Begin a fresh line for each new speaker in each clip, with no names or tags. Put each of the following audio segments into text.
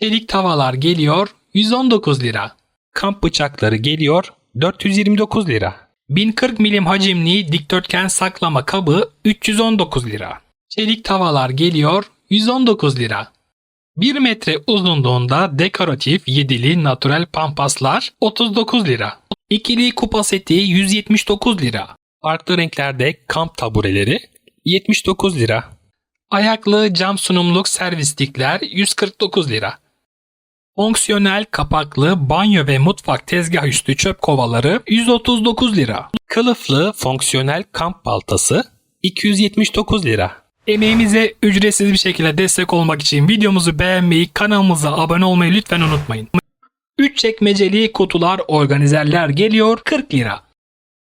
Çelik tavalar geliyor 119 lira. Kamp bıçakları geliyor 429 lira. 1040 milim hacimli dikdörtgen saklama kabı 319 lira. Çelik tavalar geliyor 119 lira. 1 metre uzunluğunda dekoratif yedili natural pampaslar 39 lira. İkili kupa seti 179 lira. Farklı renklerde kamp tabureleri 79 lira. Ayaklı cam sunumluk servislikler 149 lira. Fonksiyonel kapaklı banyo ve mutfak tezgah üstü çöp kovaları 139 lira. Kılıflı fonksiyonel kamp baltası 279 lira. Emeğimize ücretsiz bir şekilde destek olmak için videomuzu beğenmeyi, kanalımıza abone olmayı lütfen unutmayın. 3 çekmeceli kutular organizerler geliyor 40 lira.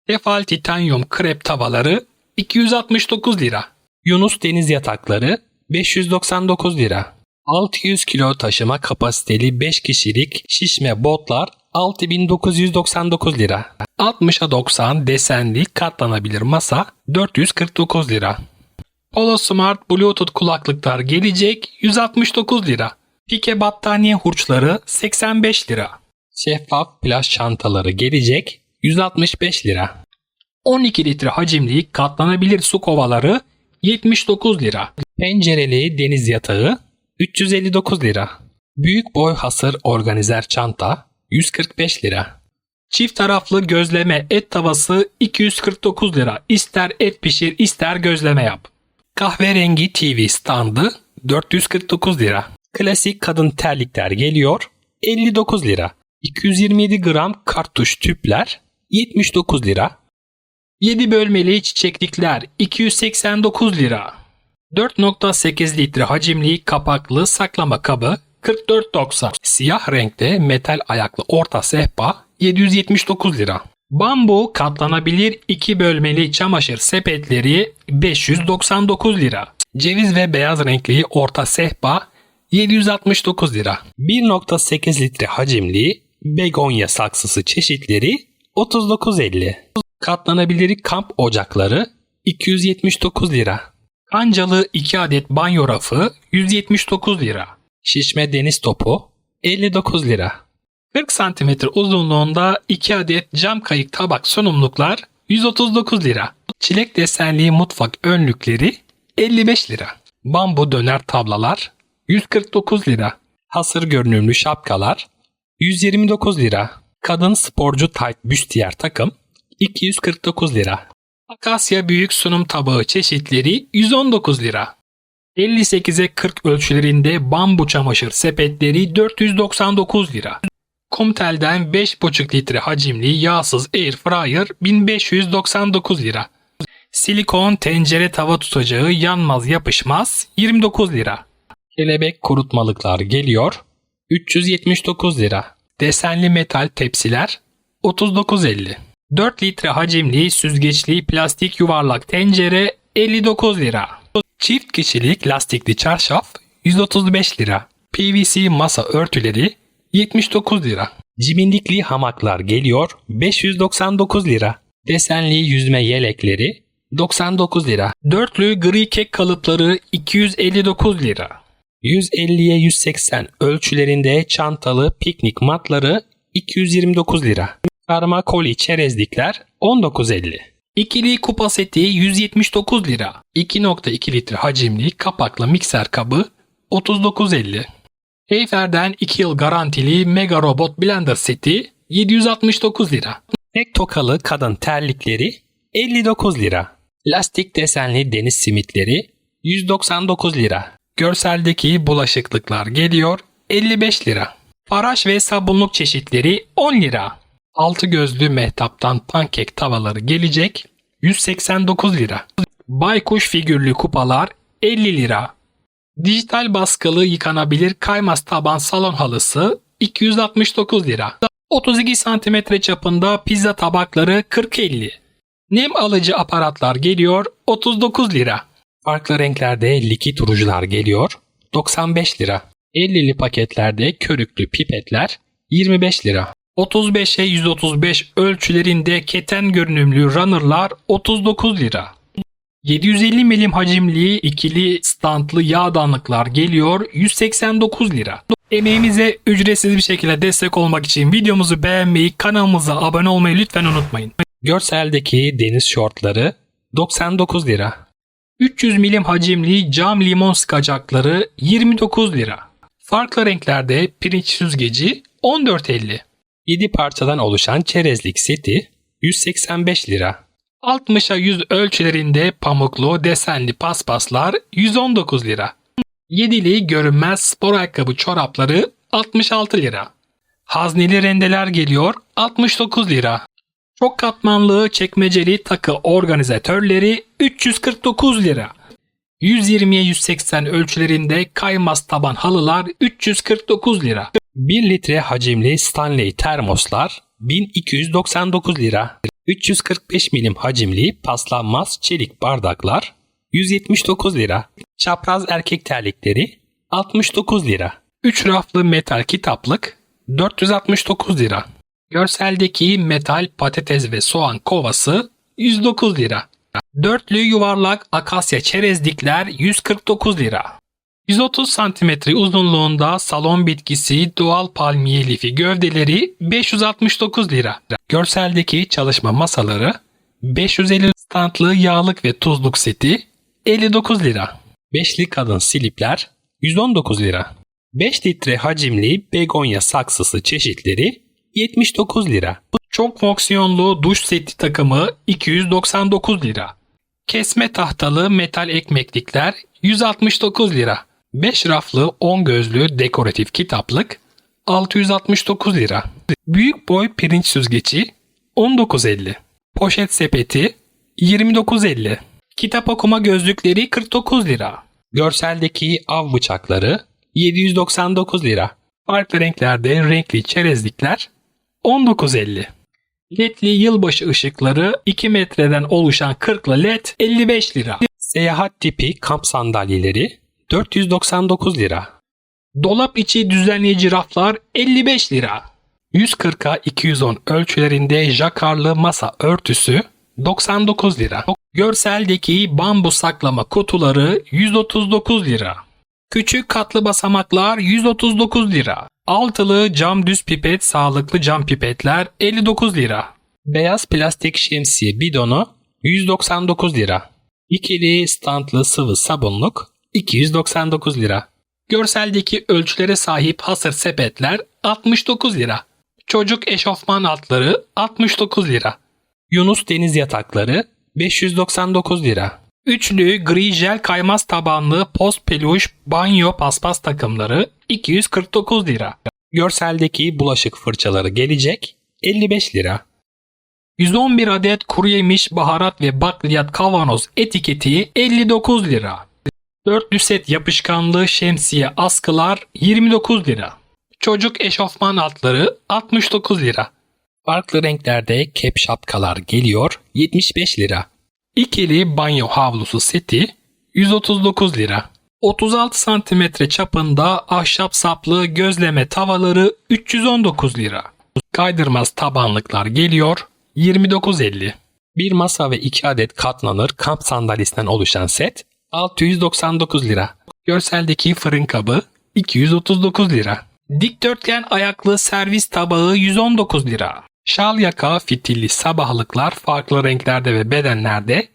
Tefal titanyum krep tavaları 269 lira. Yunus deniz yatakları 599 lira. 600 kilo taşıma kapasiteli 5 kişilik şişme botlar 6999 lira. 60'a 90 desenli katlanabilir masa 449 lira. Polo Smart Bluetooth kulaklıklar gelecek 169 lira. Pike battaniye hurçları 85 lira. Şeffaf plaj çantaları gelecek 165 lira. 12 litre hacimli katlanabilir su kovaları 79 lira. Pencereli deniz yatağı 359 lira. Büyük boy hasır organizer çanta 145 lira. Çift taraflı gözleme et tavası 249 lira. İster et pişir ister gözleme yap. Kahverengi TV standı 449 lira. Klasik kadın terlikler geliyor 59 lira. 227 gram kartuş tüpler 79 lira. 7 bölmeli çiçeklikler 289 lira. 4.8 litre hacimli kapaklı saklama kabı 44.90. Siyah renkte metal ayaklı orta sehpa 779 lira. Bambu katlanabilir 2 bölmeli çamaşır sepetleri 599 lira. Ceviz ve beyaz renkli orta sehpa 769 lira. 1.8 litre hacimli begonya saksısı çeşitleri 39.50. Katlanabilir kamp ocakları 279 lira. Kancalı 2 adet banyo rafı 179 lira. Şişme deniz topu 59 lira. 40 cm uzunluğunda 2 adet cam kayık tabak sunumluklar 139 lira. Çilek desenli mutfak önlükleri 55 lira. Bambu döner tablalar 149 lira. Hasır görünümlü şapkalar 129 lira. Kadın sporcu tight büstiyer takım 249 lira. Akasya büyük sunum tabağı çeşitleri 119 lira. 58'e 40 ölçülerinde bambu çamaşır sepetleri 499 lira. Kumtel'den 5,5 litre hacimli yağsız air fryer 1599 lira. Silikon tencere tava tutacağı yanmaz yapışmaz 29 lira. Kelebek kurutmalıklar geliyor 379 lira. Desenli metal tepsiler 39.50. 4 litre hacimli süzgeçli plastik yuvarlak tencere 59 lira. Çift kişilik lastikli çarşaf 135 lira. PVC masa örtüleri 79 lira. Cibindikli hamaklar geliyor 599 lira. Desenli yüzme yelekleri 99 lira. Dörtlü gri kek kalıpları 259 lira. 150'ye 180 ölçülerinde çantalı piknik matları 229 lira. Karma koli çerezlikler 19.50. İkili kupa seti 179 lira. 2.2 litre hacimli kapaklı mikser kabı 39.50. Heyfer'den 2 yıl garantili Mega Robot Blender seti 769 lira. Tek tokalı kadın terlikleri 59 lira. Lastik desenli deniz simitleri 199 lira. Görseldeki bulaşıklıklar geliyor 55 lira. Faraş ve sabunluk çeşitleri 10 lira. Altı gözlü mehtaptan pankek tavaları gelecek 189 lira. Baykuş figürlü kupalar 50 lira. Dijital baskılı yıkanabilir kaymaz taban salon halısı 269 lira. 32 cm çapında pizza tabakları 40-50. Nem alıcı aparatlar geliyor 39 lira. Farklı renklerde likit rujular geliyor 95 lira. 50'li paketlerde körüklü pipetler 25 lira. 35'e 135 ölçülerinde keten görünümlü runner'lar 39 lira. 750 milim hacimli ikili standlı yağdanlıklar geliyor 189 lira. Emeğimize ücretsiz bir şekilde destek olmak için videomuzu beğenmeyi, kanalımıza abone olmayı lütfen unutmayın. Görseldeki deniz şortları 99 lira. 300 milim hacimli cam limon sıkacakları 29 lira. Farklı renklerde pirinç süzgeci 14.50. 7 parçadan oluşan çerezlik seti 185 lira. 60'a 100 ölçülerinde pamuklu desenli paspaslar 119 lira. Yedili görünmez spor ayakkabı çorapları 66 lira. Hazneli rendeler geliyor 69 lira. Çok katmanlı çekmeceli takı organizatörleri 349 lira. 120'ye 180 ölçülerinde kaymaz taban halılar 349 lira. 1 litre hacimli Stanley termoslar 1299 lira. 345 milim hacimli paslanmaz çelik bardaklar 179 lira. Çapraz erkek terlikleri 69 lira. 3 raflı metal kitaplık 469 lira. Görseldeki metal patates ve soğan kovası 109 lira. Dörtlü yuvarlak akasya çerezlikler 149 lira. 130 cm uzunluğunda salon bitkisi doğal palmiye lifi gövdeleri 569 lira. Görseldeki çalışma masaları 550 standlı yağlık ve tuzluk seti 59 lira. Beşli kadın silipler 119 lira. 5 litre hacimli begonya saksısı çeşitleri 79 lira. Çok fonksiyonlu duş seti takımı 299 lira. Kesme tahtalı metal ekmeklikler 169 lira. 5 raflı 10 gözlü dekoratif kitaplık 669 lira. Büyük boy pirinç süzgeci 19.50. Poşet sepeti 29.50. Kitap okuma gözlükleri 49 lira. Görseldeki av bıçakları 799 lira. Farklı renklerde renkli çerezlikler 19.50. LED'li yılbaşı ışıkları 2 metreden oluşan 40'lı LED 55 lira. Seyahat tipi kamp sandalyeleri 499 lira. Dolap içi düzenleyici raflar 55 lira. 140'a 210 ölçülerinde jakarlı masa örtüsü 99 lira. Görseldeki bambu saklama kutuları 139 lira. Küçük katlı basamaklar 139 lira. Altılı cam düz pipet sağlıklı cam pipetler 59 lira. Beyaz plastik şemsiye bidonu 199 lira. İkili standlı sıvı sabunluk 299 lira. Görseldeki ölçülere sahip hasır sepetler 69 lira. Çocuk eşofman altları 69 lira. Yunus deniz yatakları 599 lira. Üçlü gri jel kaymaz tabanlı post peluş banyo paspas takımları 249 lira. Görseldeki bulaşık fırçaları gelecek 55 lira. 111 adet kuru yemiş, baharat ve bakliyat kavanoz etiketi 59 lira. Dörtlü set yapışkanlı şemsiye askılar 29 lira. Çocuk eşofman altları 69 lira. Farklı renklerde kep şapkalar geliyor 75 lira. İkili banyo havlusu seti 139 lira. 36 cm çapında ahşap saplı gözleme tavaları 319 lira. Kaydırmaz tabanlıklar geliyor 29.50. Bir masa ve 2 adet katlanır kamp sandalyesinden oluşan set 699 lira. Görseldeki fırın kabı 239 lira. Dikdörtgen ayaklı servis tabağı 119 lira. Şal yaka fitilli sabahlıklar farklı renklerde ve bedenlerde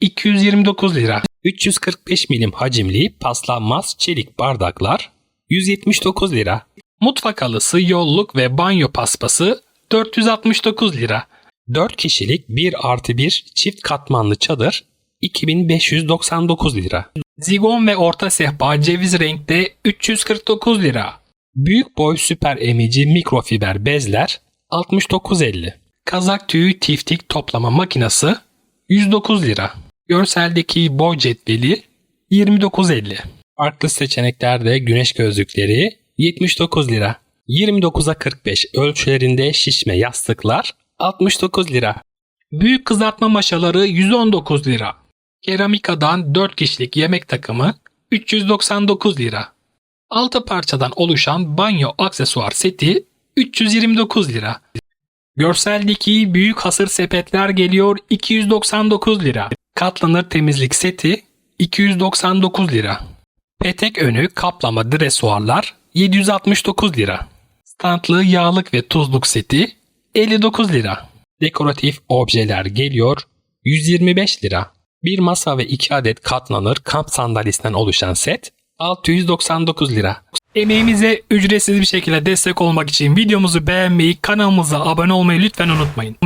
229 lira. 345 milim hacimli paslanmaz çelik bardaklar 179 lira. Mutfak halısı, yolluk ve banyo paspası 469 lira. 4 kişilik 1 artı 1 çift katmanlı çadır 2599 lira. Zigon ve orta sehpa ceviz renkte 349 lira. Büyük boy süper emici mikrofiber bezler 69.50. Kazak tüyü tiftik toplama makinesi 109 lira. Görseldeki boy cetveli 29.50. Farklı seçeneklerde güneş gözlükleri 79 lira. 29'a 45 ölçülerinde şişme yastıklar 69 lira. Büyük kızartma maşaları 119 lira. Keramikadan 4 kişilik yemek takımı 399 lira. 6 parçadan oluşan banyo aksesuar seti 329 lira. Görseldeki büyük hasır sepetler geliyor 299 lira. Katlanır temizlik seti 299 lira. Petek önü kaplama dresuarlar 769 lira. Standlı yağlık ve tuzluk seti 59 lira. Dekoratif objeler geliyor 125 lira. Bir masa ve 2 adet katlanır kamp sandalyesinden oluşan set 699 lira. Emeğimize ücretsiz bir şekilde destek olmak için videomuzu beğenmeyi, kanalımıza abone olmayı lütfen unutmayın.